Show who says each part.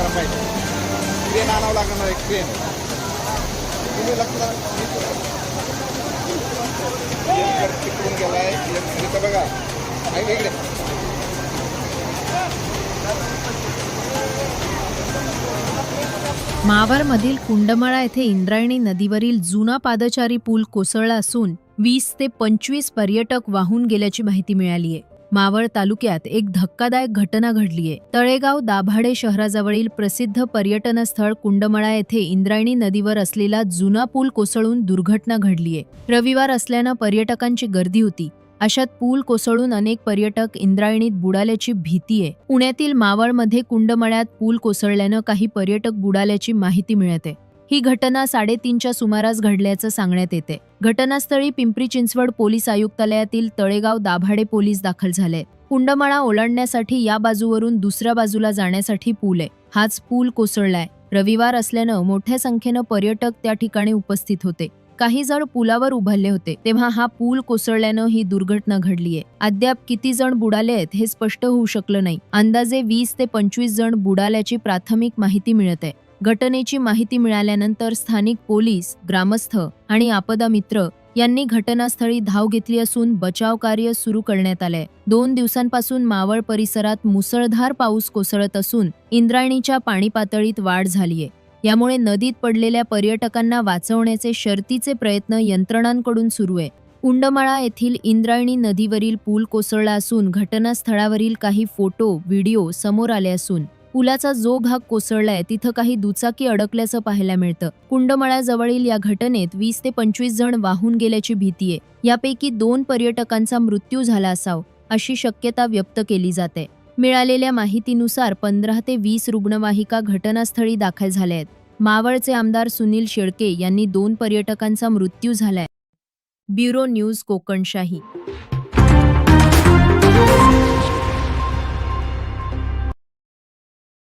Speaker 1: करायला पाहिजे. क्रेन आणावं लागणार आहे क्रेन तुम्ही लक्षात तिकडून गेला आहे एक बघा. आहे इकडे.
Speaker 2: मावारमधील कुंडमळा येथे इंद्रायणी नदीवरील जुना पादचारी पूल कोसळला असून वीस ते पंचवीस पर्यटक वाहून गेल्याची माहिती मिळाली आहे मावळ तालुक्यात एक धक्कादायक घटना घडलीय. तळेगाव दाभाडे शहराजवळील प्रसिद्ध पर्यटन स्थळ कुंडमळा येथे इंद्रायणी नदीवर असलेला जुना पूल कोसळून दुर्घटना घडलीय. रविवार असल्यानं पर्यटकांची गर्दी होती. अशात पूल कोसळून अनेक पर्यटक इंद्रायणीत बुडाल्याची भीती आहे पुण्यातील मावळमध्ये कुंडमळ्यात पूल कोसळल्यानं काही पर्यटक बुडाल्याची माहिती मिळते. ही घटना साडेतीनच्या सुमारास घडल्याचं सांगण्यात येते. घटनास्थळी पिंपरी चिंचवड पोलीस आयुक्तालयातील तळेगाव दाभाडे पोलीस दाखल झाले. कुंडमळा ओलांडण्यासाठी या बाजूवरून दुसऱ्या बाजूला जाण्यासाठी पूल आहे. हाच पूल कोसळलाय. रविवार असल्यानं मोठ्या संख्येनं पर्यटक त्या ठिकाणी उपस्थित होते. काही जण पुलावर उभारले होते. तेव्हा हा पूल कोसळल्यानं ही दुर्घटना घडलीय अद्याप किती जण बुडाले आहेत हे स्पष्ट होऊ शकलं नाही. अंदाजे वीस ते पंचवीस जण बुडाल्याची प्राथमिक माहिती मिळत आहे. घटनेची माहिती मिळाल्यानंतर स्थानिक पोलीस ग्रामस्थ आणि आपदा मित्र यांनी घटनास्थळी धाव घेतली असून बचाव कार्य सुरू करण्यात आलंय. दोन दिवसांपासून मावळ परिसरात मुसळधार पाऊस कोसळत असून इंद्रायणीच्या पाणी पातळीत वाढ झालीय. यामुळे नदीत पडलेल्या पर्यटकांना वाचवण्याचे शर्तीचे प्रयत्न यंत्रणांकडून सुरू आहे उंडमाळा येथील इंद्रायणी नदीवरील पूल कोसळला असून घटनास्थळावरील काही फोटो व्हिडिओ समोर आले असून पुलाचा जो भाग कोसळलाय तिथं काही दुचाकी अडकल्याचं पाहायला मिळतं. कुंडमळ्याजवळील या घटनेत वीस ते पंचवीस जण वाहून गेल्याची भीती आहे. यापैकी दोन पर्यटकांचा मृत्यू झाला असाव अशी शक्यता व्यक्त केली जाते. मिळालेल्या माहितीनुसार पंधरा ते वीस रुग्णवाहिका घटनास्थळी दाखल झाल्या आहेत मावळचे आमदार सुनील शेळके यांनी दोन पर्यटकांचा मृत्यू झालाय. Bureau news Kokanshahi.